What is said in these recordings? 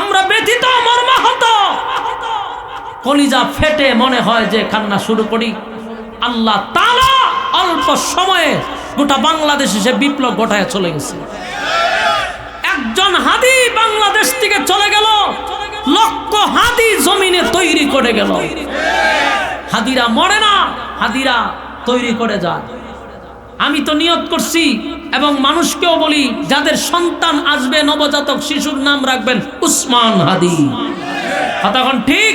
আমরা ব্যথিত, মর্মাহত। কলিজা ফেটে মনে হয় যে কান্না শুরু করি। আল্লাহ তালা অল্প সময়ে গোটা বাংলাদেশে সে বিপ্লব ঘটায় চলে গেছে। একজন হাদি বাংলাদেশ থেকে চলে গেল, লক্ষ হাদি জমিনে তৈরি করে গেল। হাদিরা মরে না, হাদিরা তৈরি করে যায়। আমি তো নিয়ত করছি এবং মানুষকেও বলি, যাদের সন্তান আসবে, নবজাতক শিশুর নাম রাখবেন উসমান হাদি। কতক্ষণ ঠিক?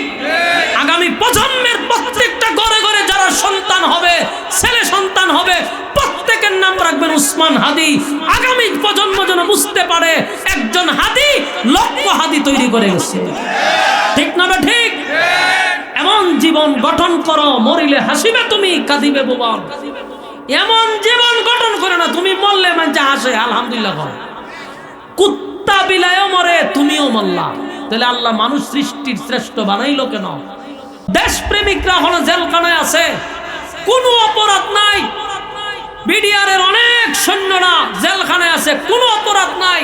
আগামী প্রজন্মের প্রত্যেকটা ঘরে ঘরে যারা সন্তান হবে, ছেলে সন্তান হবে, প্রত্যেকের নাম রাখবেন উসমান হাদি। আগামী প্রজন্ম যেন বুঝতে পারে, একজন হাদি লক্ষ হাদি তৈরি করে গেছে। ঠিক না বে ঠিক? এমন জীবন গঠন করো, মরিলে হাসিবে তুমি, কাঁদিবে বোবাল এমন জীবন গঠন করে না, তুমি মরলে মানে হাসে আলহামদুলিল্লাহ। কুত্তা বিলায় মরে, তুমিও মরলা। তাহলে আল্লাহ মানুষ সৃষ্টির শ্রেষ্ঠ বানাইলো কেন? দেশ প্রেমিকরা হলো জেলখানায় আছে। কোনো অপরাধ নাই। বিডিআরের অনেক সৈন্যরা জেলখানায় আছে, কোনো অপরাধ নাই।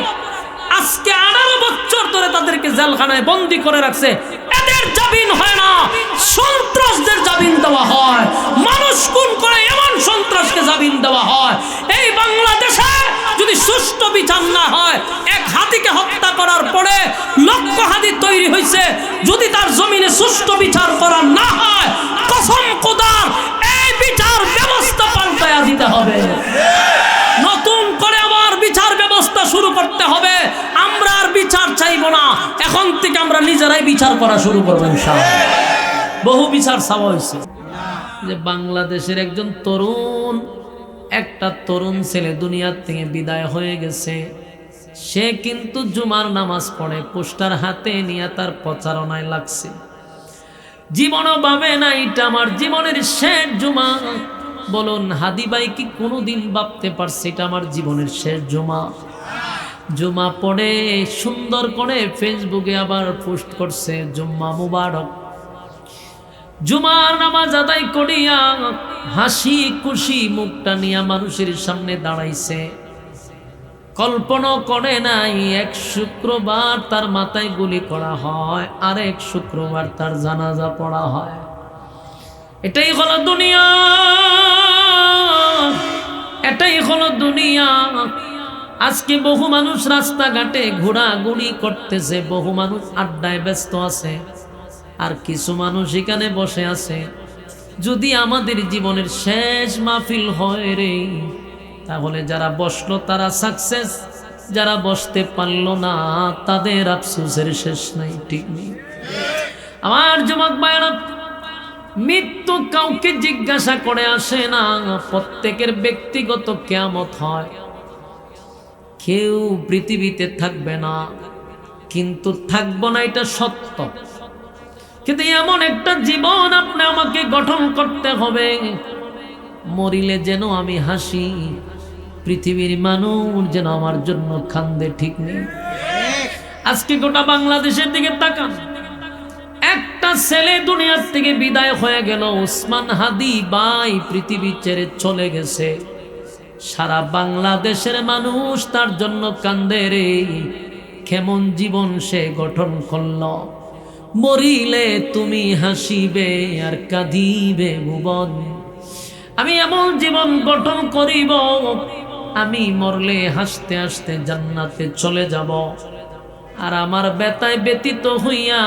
আজকে আঠারো বছর ধরে তাদেরকে জেলখানায় বন্দি করে রাখছে। এদের জামিন হয় না। সন্ত্রাসদের জামিন দেওয়া হয়। মানুষ খুন করে এমন সন্ত্রাসকে জামিন দেওয়া হয়। এই বাংলাদেশে যদি সুষ্ঠু বিচার না হয়, এক হাতিকে হত্যা করার পরে লক্ষ হাতি তৈরি হয়েছে যদি তার জমিনে সুষ্ঠু বিচার করা না হয়, কসম কোদার এই বিচার ব্যবস্থা পাল্টায়া দিতে হবে। বিচার শুরু করতে হবে। আমরা আর বিচার চাইব না। এখন থেকে আমরা নিজেরাই বিচার করা শুরু করব বহু বিচার চাওয়া হয়েছে। যে বাংলাদেশের একজন তরুণ, একটা তরুণ ছেলে দুনিয়ার থেকে বিদায় হয়ে গেছে। সে কিন্তু জুমার নামাজ পড়ে, পোস্টার হাতে নিয়ে তার প্রচারণায় লাগছে। জীবনও ভাবে না, এটা আমার জীবনের শেষ জুমা। বলুন হাদিবাই কি কোনোদিন ভাবতে পারছে এটা আমার জীবনের শেষ জুমা? জুমা পড়ে, সুন্দর করে ফেসবুকে আবার পোস্ট করছে, জুম্মা মুবারক। জুমার নামাজ আদায় করিয়া হাসি খুশি মুখটা নিয়ে মানুষের সামনে দাঁড়াইছে। কল্পনা করে নাই, এক শুক্রবার তার মাথায় গুলি করা হয় আর এক শুক্রবার তার জানাজা পড়া হয়। এটাই হলো দুনিয়া এটাই হলো দুনিয়া। আজকে বহু মানুষ রাস্তাঘাটে ঘোরাঘুরি করতেছে, বহু মানুষ আড্ডায় ব্যস্ত আছে, আর কিছু মানুষ এখানে বসে আছে। যদি আমাদের জীবনের শেষ মাহফিল হয় রে, তাহলে যারা বসল তারা সাকসেস যারা বসতে পারল না তাদের আফসোসের শেষ নাই, ঠিক নেই। আমার যুবক ভাইরা মৃত্যু কাউকে জিজ্ঞাসা করে আসে না, প্রত্যেকের ব্যক্তিগত কেয়ামত হয়। কেউ পৃথিবীতে থাকবে না, কিন্তু থাকব না এটা সত্য। কিন্তু এমন একটা জীবন আপনি আমাকে গঠন করতে হবে, মরিলে যেন আমি হাসি, পৃথিবীর মানুষ যেন আমার জন্য খান্দে ঠিক নেই। আজকে গোটা বাংলাদেশের দিকে তাকান। একটা ছেলে দুনিয়ার থেকে বিদায় হয়ে গেল, ওসমান হাদি বাই পৃথিবী ছেড়ে চলে গেছে। সারা বাংলাদেশের মানুষ তার জন্য কান্দে রে। কেমন জীবন সে গঠন করল। মরিলে তুমি হাসিবে আর কাঁদিবে ভুবন। আমি এমন জীবন গঠন করিব, আমি মরলে হাসতে হাসতে জান্নাতে চলে যাব। আর আমার বেতায় ব্যতীত হইয়া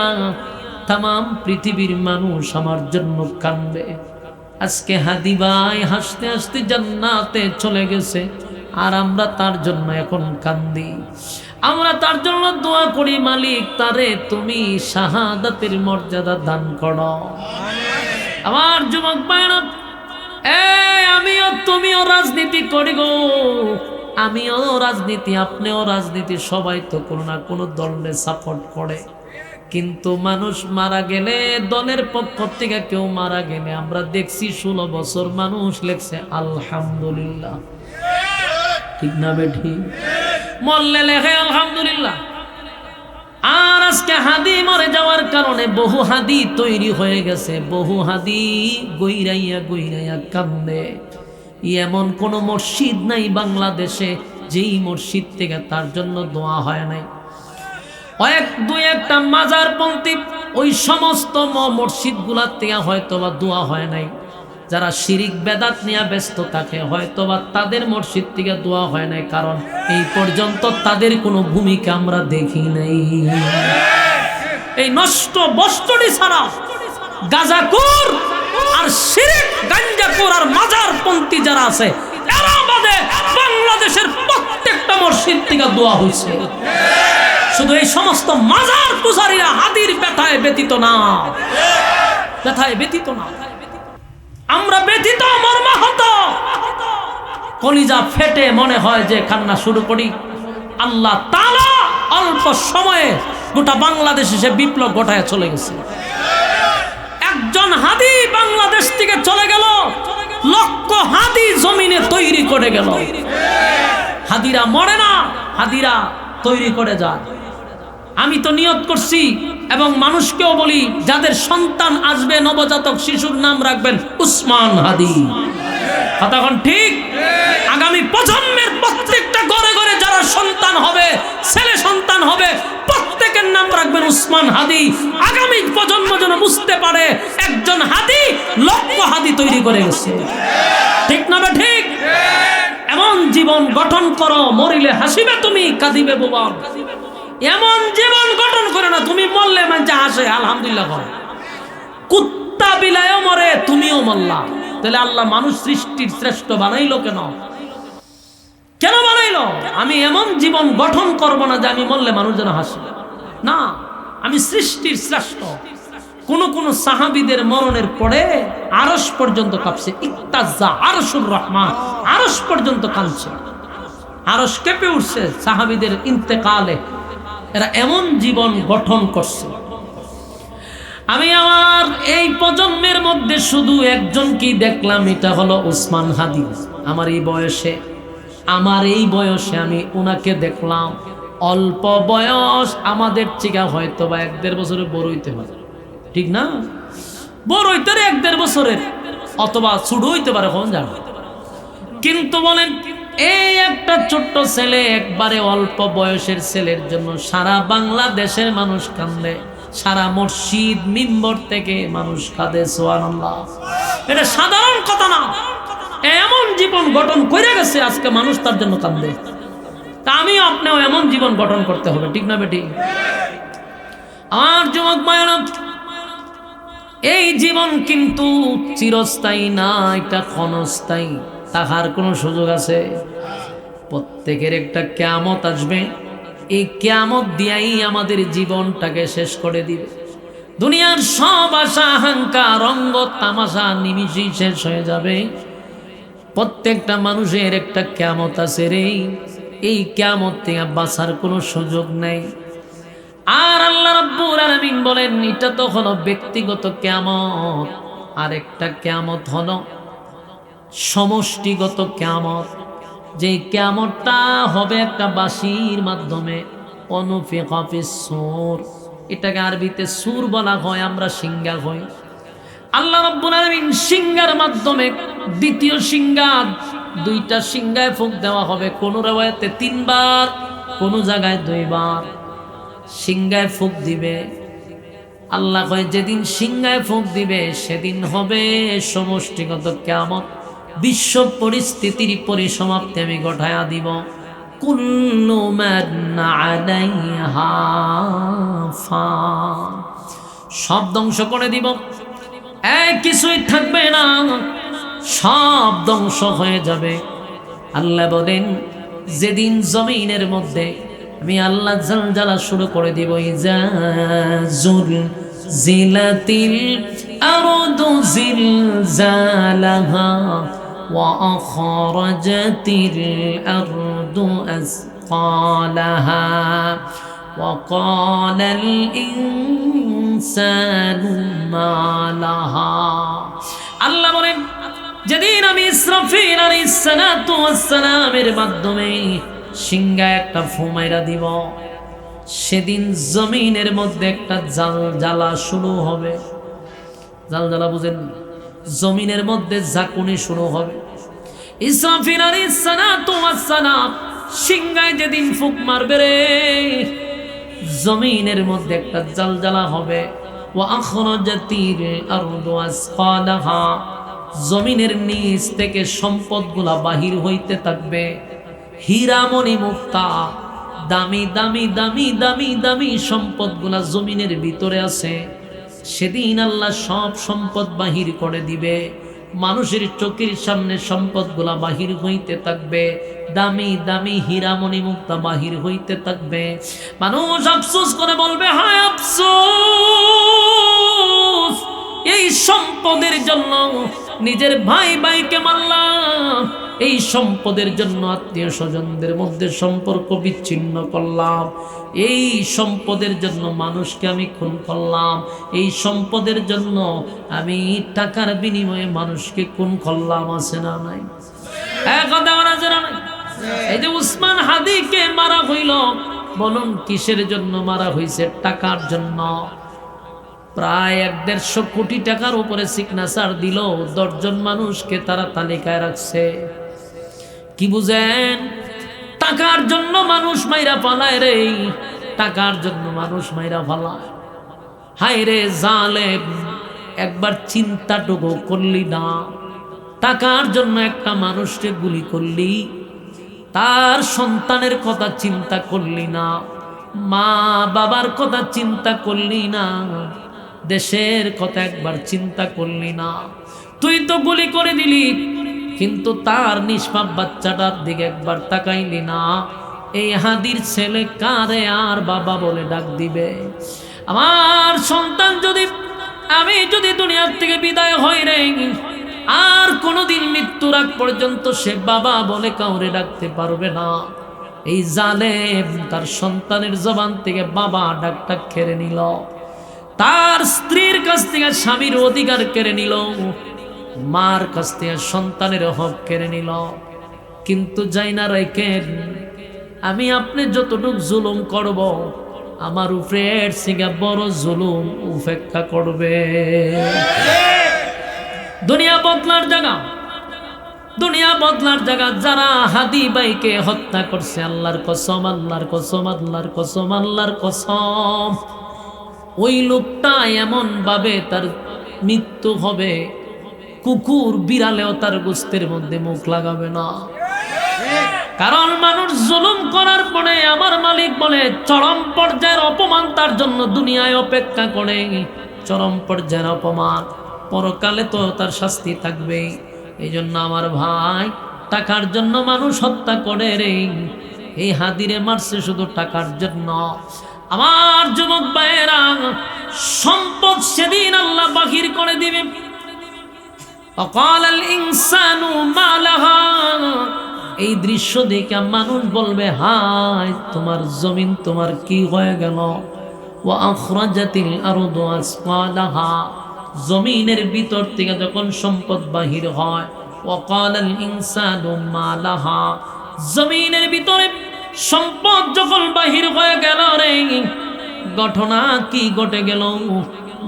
তাম পৃথিবীর মানুষ আমার জন্য কানবে আজকে হাদি ভাই হাসতে হাসতে জান্নাতে চলে গেছে, আর আমরা তার জন্য এখন কান্দি। আমরা তার জন্য দোয়া করি, মালিক, তারে তুমি শাহাদাতের মর্যাদা দান করো। আমার যুবক এই আমিও তুমিও রাজনীতি করি গো। আমিও রাজনীতি, আপনিও রাজনীতি, সবাই তো কোনো না কোনো দলে সাপোর্ট করে। কিন্তু মানুষ মারা গেলে দলের পক্ষ থেকে কেউ মারা গেলে আমরা দেখছি ষোলো বছর মানুষ লেখছে, আলহামদুলিল্লাহ। ঠিক না বেঠি? মরলে লেখে, আলহামদুলিল্লাহ। আর আজকে হাদি মরে যাওয়ার কারণে বহু হাদি তৈরি হয়ে গেছে, বহু হাদি গইরাইয়া গইরাইয়া কান্দে। এমন কোনো মসজিদ নাই বাংলাদেশে যেই মসজিদ থেকে তার জন্য দোয়া হয় নাই। এক দুই একটা মাজার পন্থী ওই সমস্ত মসজিদগুলার থেকে হয়তো বা দোয়া হয় নাই। যারা শিরিক বেদাত নিয়ে ব্যস্ত থাকে হয়তো বা তাদের মসজিদ থেকে দোয়া হয় নাই, কারণ এই পর্যন্ত তাদের কোনো ভূমিকা আমরা দেখি নাই। এই নষ্ট বস্তুটি ছাড়া গাজাকুর আর শিরিক, গাঞ্জাকুর আর মাজার পন্থী যারা আছে বাংলাদেশের প্রত্যেকটা মসজিদ থেকে দোয়া হয়েছে শুধু এই সমস্ত মাজার পূজারীরা হাদির ব্যথায় ব্যতীত না। ব্যথায় ব্যতীত না। আমরা ব্যতীত মর্মাহত। কলিজা ফেটে মনে হয় যে কান্না শুরু করি। আল্লাহ তালা অল্প সময়ে গোটা বাংলাদেশে সে বিপ্লব ঘটায় চলে গেছে। একজন হাদি বাংলাদেশ থেকে চলে গেল, লক্ষ হাদি জমিনে তৈরি করে গেল। হাদিরা মরে না, হাদিরা তৈরি করে যায়। আমি তো নিয়ত করছি এবং মানুষকেও বলি, যাদের সন্তান আসবে, নবজাতক শিশুর নাম রাখবেন উসমান হাদি। কতক্ষণ ঠিক? আগামী প্রজন্মের প্রত্যেকটা ঘরে ঘরে যারা সন্তান হবে, ছেলে সন্তান হবে, প্রত্যেকের নাম রাখবেন উসমান হাদি। আগামী প্রজন্ম যেন বুঝতে পারে, একজন হাদি লক্ষ হাদি তৈরি করে গেছে। ঠিক না ঠিক? এমন জীবন গঠন করো, মরিলে হাসিবে তুমি, কাঁদিবে বোবা। এমন জীবন গঠন করে না, তুমি মরলে মানে হাসে আলহামদুলিল্লাহ করো কুত্তা বিলায়ও মরে, তুমিও মরলা। তাহলে আল্লাহ মানুষ সৃষ্টির শ্রেষ্ঠ বানাইলো কেন? কেন বানাইলো? আমি এমন জীবন গঠন করব না যে আমি মরলে মানুষ যেন হাসে। না, আমি সৃষ্টির শ্রেষ্ঠ। কোন কোন সাহাবিদের মরণের পরে আরস পর্যন্ত কাঁপছে। ইত্তাজা আরসুর রহমান আরস পর্যন্ত কাঁদছে। আরস কেঁপে উঠছে সাহাবিদের ইন্তেকালে। এরা এমন জীবন গঠন করছে। আমি আমার এই প্রজন্মের মধ্যে শুধু একজনকেই দেখলাম, এটা হলো উসমান হাদি। আমার এই বয়সে, আমার এই বয়সে আমি ওনাকে দেখলাম। অল্প বয়স আমাদের চিকা হয়তো বা এক দেড় বছরে বড় হইতে পারে। ঠিক না? বড় হইতে এক দেড় বছরের, অথবা ছুট হইতে পারে, কোন জানো। কিন্তু বলেন এই একটা ছোট্ট ছেলে একবারে অল্প বয়সের ছেলের জন্য সারা বাংলাদেশের মানুষ কান্দে, সারা মসজিদ, মিম্বর থেকে মানুষ কাঁদে এটা সাধারণ কথা না। এমন জীবন গঠন করে গেছে, আজকে মানুষ তার জন্য কান্দে। তা আমিও আপনিও এমন জীবন গঠন করতে হবে, ঠিক না বেটি? আমার যুবক মায়েরা এই জীবন কিন্তু চিরস্থায়ী না, এটা ক্ষণস্থায়ী। তাহার কোনো সুযোগ আছে? প্রত্যেকের একটা ক্যামত আসবে। এই ক্যামত দিয়াই আমাদের জীবনটাকে শেষ করে দিবে। দুনিয়ার সব আশা আহাঙ্কার রঙ্গ, তামাশা নিমিশেই শেষ হয়ে যাবে। প্রত্যেকটা মানুষের একটা ক্যামত আছে রে। এই ক্যামত থেকে বাঁচার কোনো সুযোগ নেই। আর আল্লাহ রাব্বুল আলামিন বলেন, এটা তো হলো ব্যক্তিগত ক্যামত। আর একটা ক্যামত হলো সমষ্টিগত ক্যামত। যে ক্যামতটা হবে একটা বাসির মাধ্যমে অনুফিকাফিস সুর। এটাকে আরবিতে সুর বলা হয়, আমরা সিঙ্গার হই। আল্লাহ রাব্বুল আলামিন সিঙ্গার মাধ্যমে দ্বিতীয় সিঙ্গার দুইটা সিঙ্গায় ফুক দেওয়া হবে। কোন রেওয়ায়তে তিনবার, কোন জায়গায় দুইবার। সিঙ্গায় ফুক দিবে। আল্লাহ কয়, যেদিন সিংহায় ফুঁক দিবে, সেদিন হবে সমষ্টিগত কেমন বিশ্ব পরিস্থিতির পরিসমাপ্তি আমি ঘটায়া দিব। সব ধ্বংস করে দিব। এক কিছুই থাকবে না। সব ধ্বংস হয়ে যাবে। আল্লাহ বলেন, যেদিন জমিনের মধ্যে আমি আল্লাহ জ্বালা শুরু করে দিব ইজাজুল জিলাতিল আরদু জিলজালাহা। ওয়া আখরাজাতিল আরদু আসqalaha وقال الإنسان ما لها আল্লাহ বলেন যেদিন আমি ইসরাফিল আলাইহিস সালাতু ওয়াস সালামের মাধ্যমে সিংহা একটা ফুমাইরা দিব সেদিন জমিনের মধ্যে একটা জাল জ্বালা শুরু হবে জাল জ্বালা বুঝেন জমিনের মধ্যে ঝাঁকুনি শুরু হবে সালাতু ওয়াস সালাম সিংহায় যেদিন ফুক মারবে রে, জমিনের মধ্যে একটা জালজালা হবে। ও আখরাজাতিল আরদু আসফালাহা। জমিনের নিচ থেকে সম্পদগুলা বাহির হইতে থাকবে। হীরামণি মুক্তা, দামি দামি দামি দামি দামি সম্পদগুলা জমিনের ভিতরে আছে। সেদিন আল্লাহ সব সম্পদ বাহির করে দিবে। মানুষের চোখের সামনে সম্পদগুলা বাহির হইতে থাকবে। দামি দামি হীরামণি মুক্তা বাহির হইতে থাকবে। মানুষ আফসোস করে বলবে, হায় আফসোস, এই সম্পদের জন্য নিজের ভাই ভাইকে মারলাম। এই সম্পদের জন্য আত্মীয় স্বজনদের মধ্যে সম্পর্ক বিচ্ছিন্ন করলাম। এই সম্পদের জন্য মানুষকে আমি খুন করলাম। এই সম্পদের জন্য আমি টাকার বিনিময়ে মানুষকে খুন করলাম, আছে না নাই? না এই যে উসমান হাদিকে মারা হইল, বলুন কিসের জন্য মারা হইছে? টাকার জন্য। প্রায় এক দেড়শো কোটি টাকার উপরে সিগনেচার দিল, দশজন মানুষকে তারা তালিকায় রাখছে। কি বুঝেন? টাকার জন্য মানুষ মাইরা পালায় রে। টাকার জন্য মানুষ মাইরা পালায়। হায় রে জালেম, একবার চিন্তাটুকু করলি না। টাকার জন্য একটা মানুষকে গুলি করলি। তার সন্তানের কথা চিন্তা করলি না। মা বাবার কথা চিন্তা করলি না। দেশের কথা একবার চিন্তা করলি না। তুই তো গুলি করে দিলি। কিন্তু তার নিষ্পাপ বাচ্চাটার দিকে একবার তাকাইলি না। এই হাদির ছেলে কারে আর বাবা বলে ডাক দিবে। আমার সন্তান যদি, আমি যদি দুনিয়ার থেকে বিদায় হই রে, আর কোনোদিন মৃত্যুর আগ পর্যন্ত সে বাবা বলে কাউরে ডাকতে পারবে না। এই জালেম তার সন্তানের জবান থেকে বাবা ডাকটা কেড়ে নিল। তার স্ত্রীর কাছ থেকে স্বামীর অধিকার কেড়ে নিল। মার কাছ থেকে সন্তানের হক কেড়ে নিল। কিন্তু যাই না রেখেন আমি আপনি যতটুক জুলুম করব, আমার উপরে এর থেকে বড় জুলুম উপেক্ষা করবে। দুনিয়া বদলার জায়গা, দুনিয়া বদলার জায়গা, যারা হাদি বাইকে হত্যা করছে, আল্লাহর কসম আল্লাহর কসম আল্লাহর কসম আল্লাহর কসম, ওই লোকটা এমন ভাবে তার মৃত্যু হবে কুকুর বিড়ালেও তার গোস্তের মধ্যে মুখ লাগাবে না। কারণ মানুষ জুলুম করার পরে আমার মালিক বলে, চরম পর্যায়ের অপমান তার জন্য দুনিয়ায় অপেক্ষা করে। চরম পর্যায়ের অপমান, পরকালে তো তার শাস্তি থাকবে এই জন্য আমার ভাই, টাকার জন্য মানুষ হত্যা করে রে। এই হাদিরে মারছে শুধু টাকার জন্য। আমার যুবক ভাইয়েরা, সম্পদ সেদিন আল্লাহ বাহির করে দিবে। অকাল ইনসান এই দৃশ্য দেখে মানুষ বলবে হাই তোমার জমিন তোমার কি হয়ে গেল? ও আখরাজাতিল আরদু আসফালাহা। জমিনের ভিতর থেকে যখন সম্পদ বাহির হয় ওয়াকাল ইনসানু মালাহা। জমিনের ভিতরে সম্পদ যখন বাহির হয়ে গেল রে, ঘটনা কি ঘটে গেল?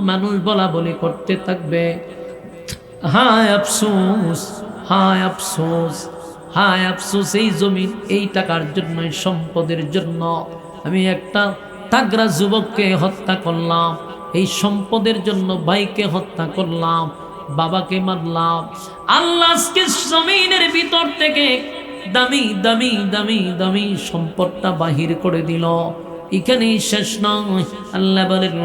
মানুষ বলা বলি করতে থাকবে। হায় আফসোস হায় আফসোস হায় আফসোস, এই জমিন এই টাকার জন্য সম্পদের জন্য। আমি একটা তাগরা যুবককে হত্যা করলাম, এই সম্পদের জন্য ভাইকে হত্যা করলাম, বাবাকে মারলাম। আল্লাহ আজকে জমিনের ভিতর থেকে দামি দামি দামি দামি সম্পদটা বাহির করে দিল। এখানেই শেষ নয়। আল্লাহ বলেন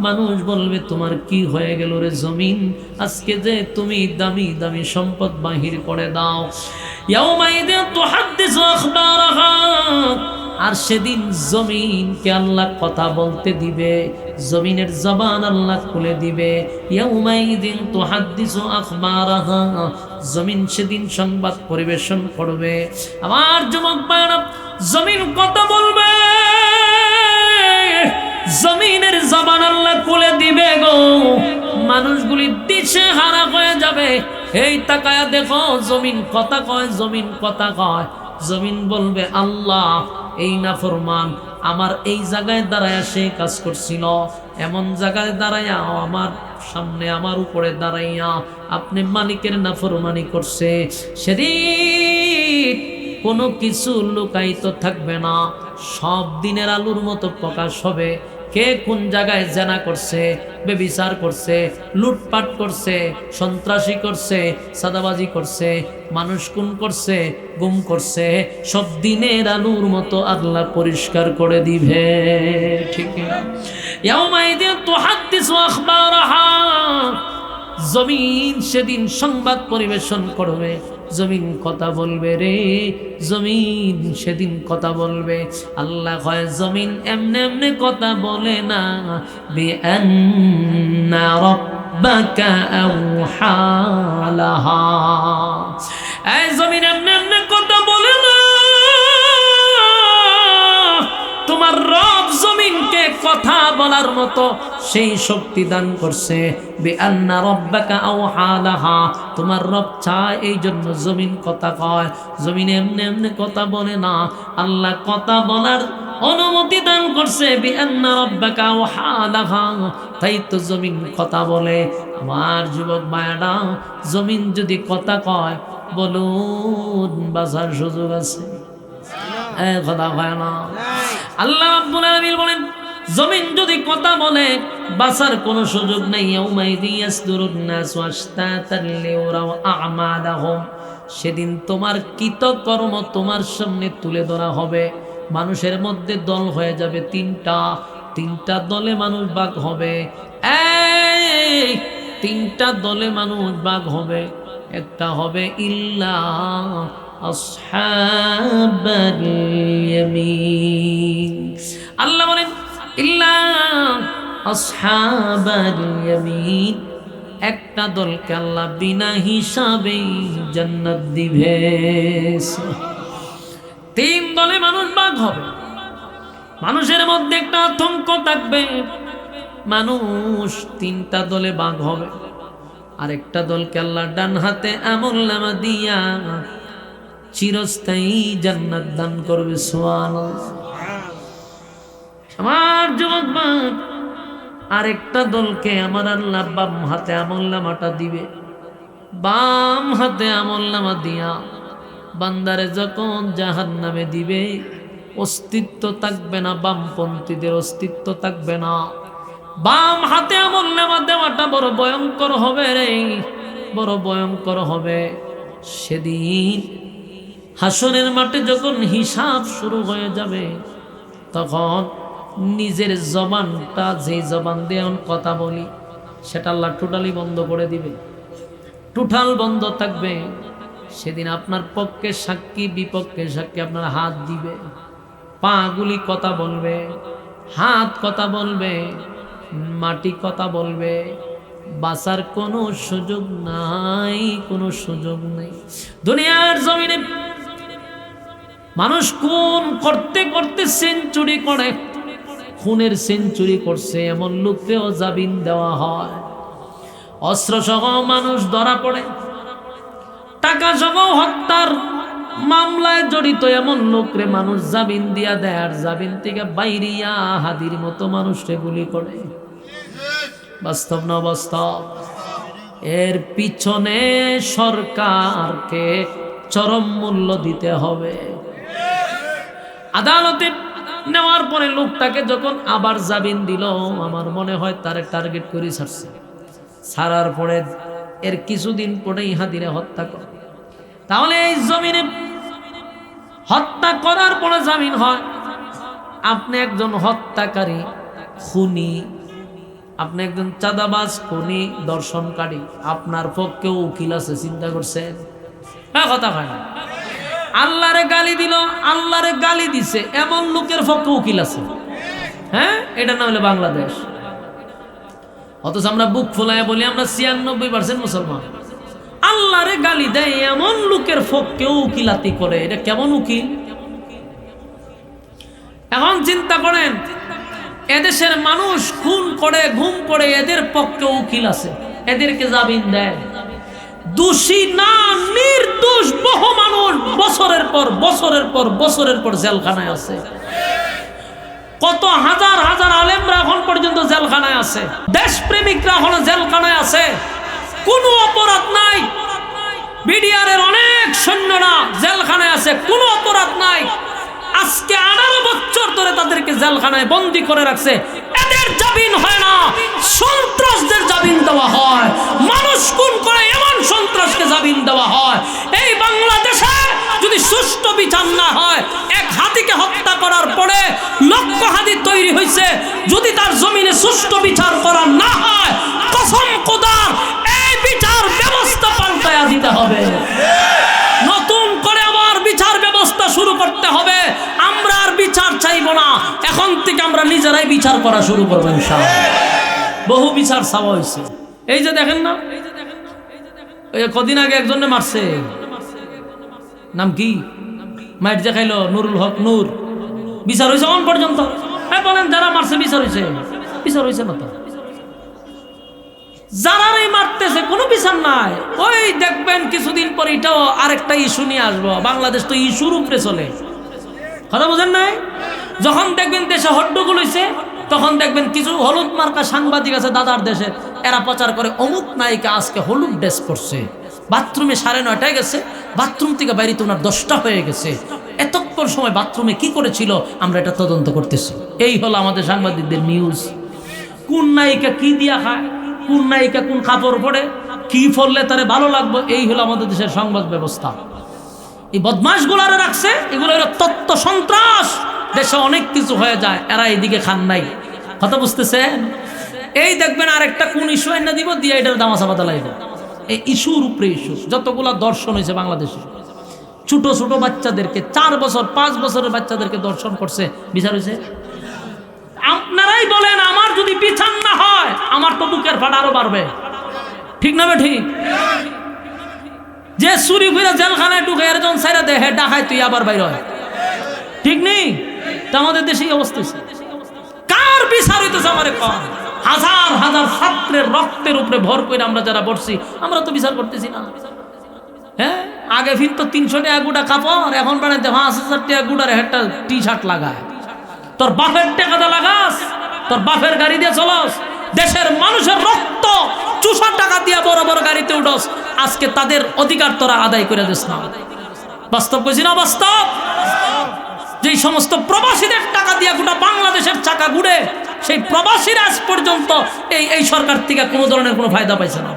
মানুষ বলবে, তোমার কি হয়ে গেল রে জমিন? আজকে যে তুমি দামি দামি সম্পদ বাহির করে দাও। আর সেদিন জমিনকে আল্লাহ কথা বলতে দিবে, জমিনের জবান আল্লাহ খুলে দিবে। ইয়াউমাইদিন তুহাদ্দিসু আখবারাহা। জমিন সেদিন সংবাদ পরিবেশন করবে। আমার যুবক ভাইরা জমিন কথা বলবে। জমিনের জবান আল্লাহ খুলে দিবে গো। মানুষগুলি দিশে হারা হয়ে যাবে। এই তাকায়া দেখো, জমিন কথা কয়, জমিন কথা কয়। জমিন বলবে, আল্লাহ, এই নাফরমান, আমার এই জায়গায় দাঁড়ায় সে কাজ করছিল। এমন জায়গায় দাঁড়াইয়া আমার সামনে, আমার উপরে দাঁড়াইয়া আপনি মালিকের নাফরমানি করছে। সেদিন কোনো কিছু লুকায়িত থাকবে না, সব দিনের আলুর মতো প্রকাশ হবে। কে কোন জায়গায় জেনা করছে, বেবিচার করছে, লুটপাট করছে, সন্ত্রাসী করছে, সাদাবাজি করছে, মানুষ খুন করছে, গুম করছে, সব দিনের আলুর মতো আল্লাহ পরিষ্কার করে দিবে। ঠিক জমিন সেদিন সংবাদ পরিবেশন করবে। জমিন কথা বলবে রে, জমিন সেদিন কথা বলবে। আল্লাহ হয় জমিন এমনি এমনি কথা বলে না এই জমিন এমনি এমনি কথা বলে না, তোমার রব জমিনকে কথা বলার মতো সেই শক্তি দান করছে। বেআন্না রব্বাকা আওহা লাহা। তোমার রব চায় এই জন্য জমিন কথা কয়। জমিন এমনি এমনি কথা বলে না। আল্লাহ কথা বলার অনুমতি দান করছে। বেআন্না রব্বাকা আওহা লাহা। তাই তো জমিন কথা বলে। আমার যুবক মায়াডা জমিন যদি কথা কয়, বলুন বাজার সুযোগ আছে? কথা হয় না আল্লাহ আলামিন বলেন, জমিন যদি কথা বলে বাসার কোনো সুযোগ নেই। সেদিন তোমার কৃতকর্ম তোমার সামনে তুলে ধরা হবে। মানুষের মধ্যে দল হয়ে যাবে তিনটা। তিনটা দলে মানুষ বাঘ হবে। তিনটা দলে মানুষ বাঘ হবে। একটা হবে ইল্লা আল্লাহ বলেন, ইল্লা আসহাবাল ইয়ামিন একটা দলকে আল্লাহ বিনা হিসাবে জান্নাত দিবে। তিন দলে মানুষ বাঘ হবে। মানুষের মধ্যে একটা আতঙ্ক থাকবে। মানুষ তিনটা দলে বাঘ হবে। আরেকটা দলকে আল্লাহ ডান হাতে আমল নামা দিয়া চিরস্থায়ী জান্নাত দান করবে সোয়াল আমার যুবক আরেকটা দলকে আমার আল্লাহ বাম হাতে আমল নামাটা দিবে। বাম হাতে আমল নামা দিয়া বান্দারে যখন জাহান নামে দিবে, অস্তিত্ব থাকবে না, বামপন্থীদের অস্তিত্ব থাকবে না। বাম হাতে আমল নামা দেওয়াটা বড় ভয়ঙ্কর হবে রে, বড় ভয়ঙ্কর হবে। সেদিন হাসনের মাঠে যখন হিসাব শুরু হয়ে যাবে, তখন নিজের জবানটা যে জবান দিয়ে কথা বলি, সেটা আল্লাহ টোটালি বন্ধ করে দিবে। টোটাল বন্ধ থাকবে, সেদিন আপনার পক্ষে সাক্ষী, বিপক্ষে সাক্ষী আপনার হাত দিবে। পাগুলি কথা বলবে, হাত কথা বলবে, মাটি কথা বলবে, বাঁচার কোনো সুযোগ নাই, কোনো সুযোগ নেই। দুনিয়ার জমিনে মানুষ কোন করতে করতে সেঞ্চুরি করে। খুনের সেঞ্চুরি করছে, এমন লোককেও জামিন দেওয়া হয়। অস্ত্র সহ মানুষ ধরা পড়ে। টাকা সহ হত্যার মামলায় জড়িত এমন লোকরে মানুষ জামিন দিয়া দেয়, আর জামিন থেকে বাইরিয়া হাদির মতো মানুষকে গুলি করে। বাস্তব না বাস্তব এর পিছনে সরকারকে চরম মূল্য দিতে হবে। আদালতে নেওয়ার পরে লোকটাকে যখন আবার জামিন দিল, আমার মনে হয় তারে টার্গেট করে ছাড়ছে। ছাড়ার পরে এর কিছুদিন পরেই হাদিরে হত্যা করে। তাহলে এই জমিনে হত্যা করার পরে জামিন হয়। আপনি একজন হত্যাকারী, খুনি, আপনি একজন চাঁদাবাজ, খুনি, দর্শনকারী, আপনার পক্ষেও উকিল আছে, চিন্তা করছেন? হ্যাঁ কথা হয় না। আল্লাহরে গালি দিল, আল্লাহরে গালি দিছে। এমন লোকের পক্ষে উকিল আছে। হ্যাঁ? এটা না হলে বাংলাদেশ। অথচ আমরা বুক ফোলায় বলি, আমরা ছিয়ানব্বই পার্সেন্ট মুসলমান। আল্লাহরে গালি দেয় এমন লোকের পক্ষেও উকিলাতি করে। এটা কেমন উকিল? এখন চিন্তা করেন, এদেশের মানুষ খুন করে, ঘুম করে, এদের পক্ষে উকিল আছে। এদেরকে জামিন দেয়। দোষী না, নির্দোষ বহু মানুষ বছরের পর বছরের পর বছরের পর জেলখানায় আছে। কত হাজার হাজার আলেমরা এখন পর্যন্ত জেলখানায় আছে। দেশপ্রেমিকরা এখন জেলখানায় আছে। কোনো অপরাধ নাই। বিডিআরের অনেক অনেক সৈন্যরা জেলখানায় আছে। কোনো অপরাধ নাই। আজকে আঠারো বছর ধরে তাদেরকে জেলখানায় বন্দি করে রাখছে। এদের জামিন হয় না। সন্ত্রাসদের জামিন দেওয়া হয়। মানুষ কোন করে এমন সন্ত্রাসকে জামিন দেওয়া হয়। এই বাংলাদেশে যদি সুষ্ঠু বিচার না হয়, এক হাতিকে হত্যা করার পরে লক্ষ হাতি তৈরি নিজেরাই বিচার করা শুরু করব ইনশাআল্লাহ। বহু বিচার চাওয়া হয়েছে। এই যে দেখেন না কদিন আগে একজনে মারছে। নাম কি? মাইট যে খাইলো, নুরুল হক, নূর। বিচার হয়েছে অন পর্যন্ত। হ্যাঁ বলেন, যারা মারছে, বিচার হয়েছে। বিচার হয়েছে না তো যারাই মারতেছে, কোনো বিচার নাই। ওই দেখবেন কিছুদিন পর এটাও আরেকটা ইস্যু নিয়ে আসব। বাংলাদেশ তো ইস্যুর উপরে চলে। কথা বোঝেন নাই? যখন দেখবেন দেশে হট্টগোল হইছে, তখন দেখবেন কিছু হলুদ মার্কা সাংবাদিক আছে দাদার দেশে, এরা প্রচার করে, অমুক নায়িকা আজকে হলুদ ড্রেস পরছে, বাথরুমে সাড়ে নয়টায় গেছে, বাথরুম থেকে বাইরে ওনার দশটা হয়ে গেছে, এতক্ষণ সময় বাথরুমে কি করেছিল, আমরা এটা তদন্ত করতেছি। এই হলো আমাদের সাংবাদিকদের নিউজ কোন নায়িকা কি দিয়া খায়, কোন নায়িকা কোন কাপড় পরে, কি ফললে তারে ভালো লাগবে, এই হলো আমাদের দেশের সংবাদ ব্যবস্থা। এই বদমাস গুলারে রাখছে, এগুলো তত্ত্ব সন্ত্রাস। দেশে অনেক কিছু হয়ে যায়, এরা এইদিকে খান নাই। কথা বুঝতেছেন? এই দেখবেন আরেকটা কোন ইস্যু এনে দিব, দিয়ে এটার দামাসা পাতা লাগবে এই ইস্যুর উপরে ইস্যু। যতগুলা দর্শন হয়েছে বাংলাদেশে। ছোট ছোট বাচ্চাদেরকে, চার বছর, পাঁচ বছরের বাচ্চাদেরকে দর্শন করছে। বিচার হয়েছে? আপনারাই বলেন, আমার যদি পিছান না হয়, আমার তো বুকের ফাটা আরও বাড়বে। ঠিক না ঠিক? যে চুরি ফিরে জেলখানায় ঢুকে যখন সাইরা দেয় হ্যাঁ ডাকায়, তুই আবার বাইর হয় ঠিক নেই? তা আমাদের দেশে অবস্থা কার বিচার হইতেছে হাজার হাজার ছাত্রের রক্তের উপরে ভর করে আমরা যারা বসছি, আমরা তো বিচার করতেছি না। হ্যাঁ? আগে ফির তো তিনশো টাকা গুটা কাপড়, এখন বানাইতে পাঁচ হাজার টাকা গুটার একটা টি শার্ট লাগায়। তোর বাপের টাকাটা লাগাস, তোর বাপের গাড়ি দিয়ে চলস, দেশের মানুষের রক্ত চুষা টাকা দিয়ে বড় বড় গাড়িতে উঠস, আজকে তাদের অধিকার তোরা আদায় করে দিস না। বাস্তব কইছি না বাস্তব? যেই সমস্ত প্রবাসীদের টাকা দিয়ে গোটা বাংলাদেশের চাকা ঘুরে, সেই প্রবাসীরা আজ পর্যন্ত এই এই সরকার থেকে কোনো ধরনের কোনো ফায়দা পাইছে না।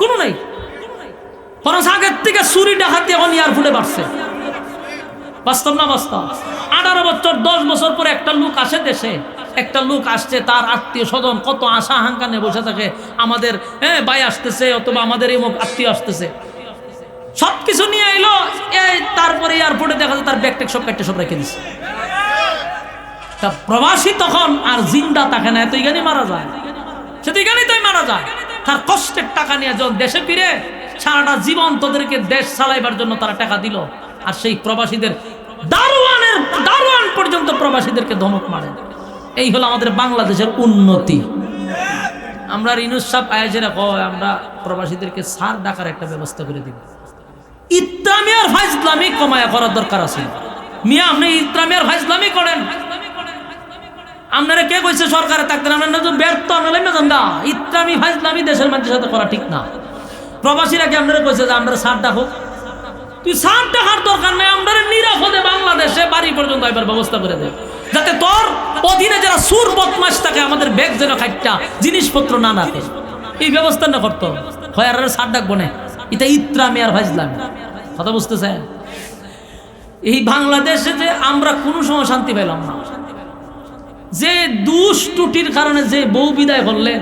কোনো নাই। বরং আগের থেকে চুরি ডাকাতি এখন এয়ারপোর্টে বাড়ছে। বাস্তব না বাস্তব? আঠারো বছর, দশ বছর পরে একটা লোক আসে দেশে। একটা লোক আসছে, তার আত্মীয় স্বজন কত আশা নিয়ে বসে থাকে। আমাদের হ্যাঁ ভাই আসতেছে অথবা আমাদের এই মুখ আত্মীয় আসতেছে। সব কিছু নিয়ে এলো তারপরে এয়ারপোর্টে দেখা যায় তার ব্যাগ ট্যাগ সব কেটে সব রেখে দিচ্ছে তা প্রবাসী তখন আর জিন্দা থাকে না এত এখানেই মারা যায়। সে তো এখানেই তাই মারা যায়। তার কষ্টের টাকা নিয়ে যখন দেশে ফিরে, সারাটা জীবন তোদেরকে দেশ চালাইবার জন্য তারা টাকা দিল। আর সেই প্রবাসীদের দারোয়ানের, দারোয়ান পর্যন্ত প্রবাসীদেরকে ধমক মারে। এই হলো আমাদের বাংলাদেশের উন্নতি। আমরা রিনুস সাহ আয়াজেরা কয়, আমরা প্রবাসীদেরকে সার ডাকার একটা ব্যবস্থা করে দিব। ইত্রামি আর ফাইজলামি কমায়া করার দরকার আছে। মিয়া, আপনি ইত্রামি আর ফাইজলামি করেন। আপনারা কে কইছে সরকারে থাকতেন আপনারা ব্যর্থ, আপনারা না জানদা। ইত্রামি ফাইজলামি দেশের মানুষের সাথে করা ঠিক না। প্রবাসীরা কি আপনারা কইছে যে আমরা সার ডাকো? তুই সার টাকার দরকার নেই আমরা নিরাপদে বাংলাদেশে বাড়ি পর্যন্ত এবার ব্যবস্থা করে দেয় যাতে তোর অধীনে যারা সুর বদমাস থাকে, আমাদের ব্যাগ যেন খাইটা জিনিসপত্র না নাতে এই ব্যবস্থা না করতো। হয় আর সার ডাকবো না। এটা ইত্রামি আর ভাজলাম কথা বুঝতেছেন? এই বাংলাদেশে যে আমরা কোনো সময় শান্তি পেলাম না। যে দুষ টুটির কারণে যে বউ বিদায় করলেন,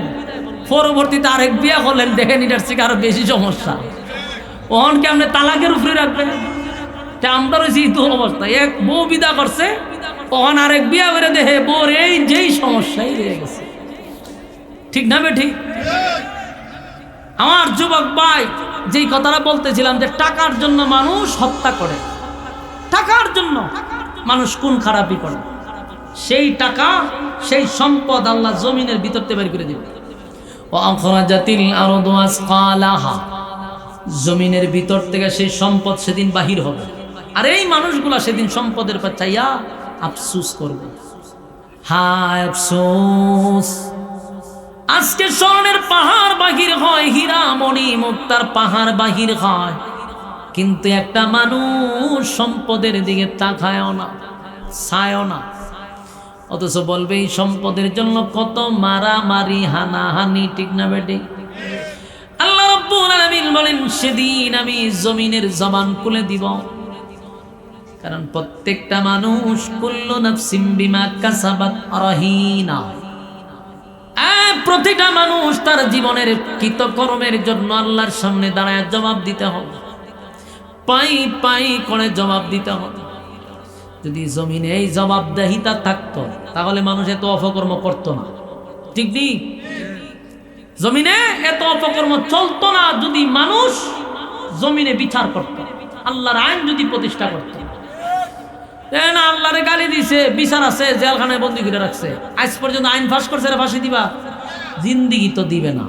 পরবর্তীতে আরেক বিয়া করলেন, দেখেন এটার থেকে আরও বেশি সমস্যা। ওহনকে আপনি তালাকের উপরে রাখবেন? তা আমরা রয়েছি তো অবস্থা এক বউ বিদা করছে ওহন আরেক বিয়া করে দেখে বউর এই যেই সমস্যাই রয়ে গেছে। ঠিক না বে ঠিক? আমার যুবক ভাই, যেই কথাটা বলতেছিলাম যে টাকার জন্য মানুষ হত্যা করে। টাকার জন্য মানুষ কোন খারাপই করে। সেই টাকা, সেই সম্পদ আল্লাহ জমিনের ভিতর থেকে বের করে দিবে। জমিনের ভিতর থেকে সেই সম্পদ সেদিন বাহির হবে। আর এই মানুষগুলা সেদিন সম্পদের পর চাইয়া আফসুস করবে। হায় আফসোস। আজকে স্বর্ণের পাহাড় বাহির হয় হীরা মণি মুক্তার পাহাড় বাহির হয়। কিন্তু একটা মানুষ সম্পদের দিকে তাকায়ও না ছায়ও না। অথচ বলবে এই সম্পদের জন্য কত মারামারি হানাহানি ঠিক না বেটে আল্লাহ রাব্বুল বলেন সেদিন আমি জমিনের জবান খুলে দিব। কারণ প্রত্যেকটা মানুষ কুল্লু নাফসিম বিমা কাসাবাত আহ, প্রতিটা মানুষ তার জীবনের কৃতকর্মের জন্য আল্লাহর সামনে দাঁড়ায়, জবাব দিতে হবে। পাই পাই করে জবাব দিতে হবে। যদি জমিনে এই জবাবদাহিতা থাকতো, তাহলে মানুষ এত অপকর্ম করতো না। ঠিক ঠিক জমিনে এত অপকর্ম চলতো না, যদি মানুষ জমিনে বিচার করত, আল্লাহর আইন যদি প্রতিষ্ঠা করত। আল্লাহরে গালি দিছে বিচার আছে, জেলখানায় বন্দি করে রাখছে। আজ পর্যন্ত আইন ফাঁস করছে ফাঁসি দিবা? জিন্দিগি তো দিবে না।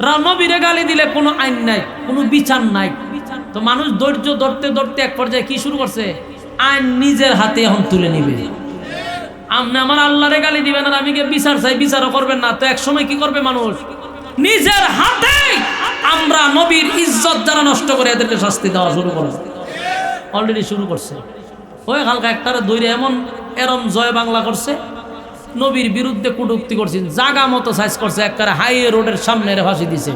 রা- নবীরে গালি দিলে কোনো আইন নাই, কোনো বিচার নাই। তো মানুষ ধৈর্য ধরতে ধরতে এক পর্যায়ে কি শুরু করছে? আইন নিজের হাতে এখন তুলে নিবে। আপনি আমার আল্লাহরে গালি দিবেন আর আমি গিয়ে বিচার চাই, বিচারও করবেন না। তো এক সময় কি করবে মানুষ? নিজের হাতে আমরা নবীর ইজ্জত যারা নষ্ট করে এদেরকে শাস্তি দেওয়া শুরু করব। অলরেডি শুরু করছে। ওই হালকা একটারে দৈরে এমন এরম জয় বাংলা করছে, নবীর বিরুদ্ধে কটুক্তি করছেন জাগা মতো সাইজ করছে একবারে হাইওয়ে রোডের সামনে ফাঁসি দিছে।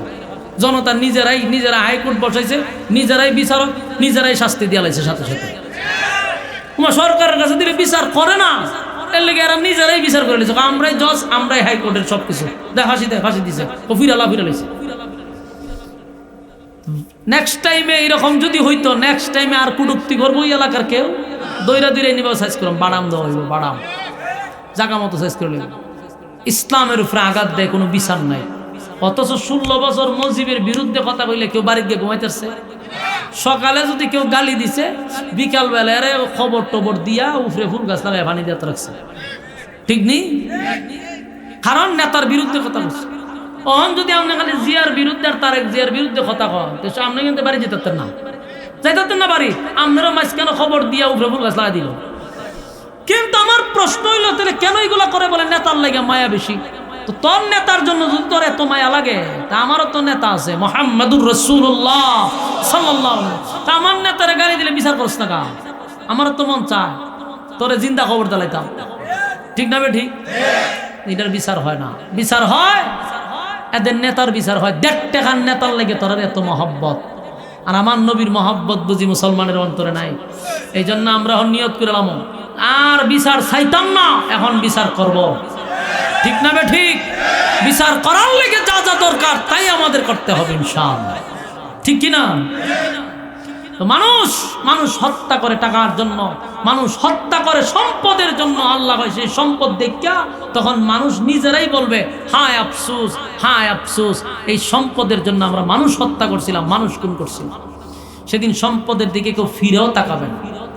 জনতা নিজেরাই, নিজেরা হাইকোর্ট বসাইছে, নিজেরাই বিচারক, নিজেরাই শাস্তি দিয়ে লাইছে সাথে সাথে। তোমার সরকারের কাছে দিলে বিচার করে না, এর লেগে এরা নিজেরাই বিচার করে নিছে। আমরাই জজ আমরাই হাইকোর্টের সব কিছু দেখ ফাঁসি দেয় ফাঁসি দিছে, ও ফিরালা ফিরালাইছে নেক্সট টাইমে এরকম যদি হইতো নেক্সট টাইমে আর কুটুক্তি করব ওই এলাকার কেউ? দৈরা দৈরা নিবা সাইজ করলাম বাড়াম দেওয়া হইব বাড়াম জাগা মতো সাইজ করে নিব ইসলামের উপরে আঘাত দেয় কোনো বিচার নাই। অথচ ষোলো বছর মসজিবের বিরুদ্ধে কথা কইলে কেউ বাড়িতে গিয়ে ঘুমাইতেছে। সকালে যদি কেউ গালি দিছে বিকাল বেলায় খবর টবর দিয়া উফরে ফুল গাছ লাগায় পানি দিয়ে রাখছে। ঠিক নেই? কারণ নেতার বিরুদ্ধে কথা বলছে। অহন যদি আপনি খালি জিয়ার বিরুদ্ধে আর তারেক জিয়ার বিরুদ্ধে কথা কন, তো আপনি কিন্তু বাড়ি যেতে না। যাইতে না বাড়ি। আপনারও মাঝখানে খবর দিয়া উফরে ফুল গাছ লাগা দিল। কিন্তু আমার প্রশ্ন হইল, তাহলে কেন এগুলা করে বলে নেতার লাগে মায়া বেশি? তো তোর নেতার জন্য যদি তোর এত মায়া লাগে, তা আমারও তো নেতা আছে, মোহাম্মদুর রসুল্লাহ সাল্লাহ তা আমার নেতারে গাড়ি দিলে বিচার করছ না কা আমারও তো মন চায়, তোরে জিন্দা খবর দালাইতাম ঠিক না বে ঠিক এটার বিচার হয় না। বিচার হয়, এদের নেতার বিচার হয়। দেড় টাকার নেতার লাগে তোর এত মহব্বত। আর আমার নবীর মহাব্বত বুঝি মুসলমানের অন্তরে নাই। এই জন্য আমরা এখন নিয়ত করলাম আর বিচার চাইতাম না, এখন বিচার করব। ঠিক না বে ঠিক? বিচার করার লেগে যা যা দরকার, তাই আমাদের করতে হবে ইনশাল ঠিক কিনা? মানুষ মানুষ হত্যা করে টাকার জন্য, মানুষ হত্যা করে সম্পদের জন্য আল্লাহ সেই সম্পদ দেখা তখন মানুষ নিজেরাই বলবে, হায় আফসুস হায় আফসুস, এই সম্পদের জন্য আমরা মানুষ হত্যা করছিলাম, মানুষ খুন করছিলাম। সেদিন সম্পদের দিকে কেউ ফিরেও তাকাবে না।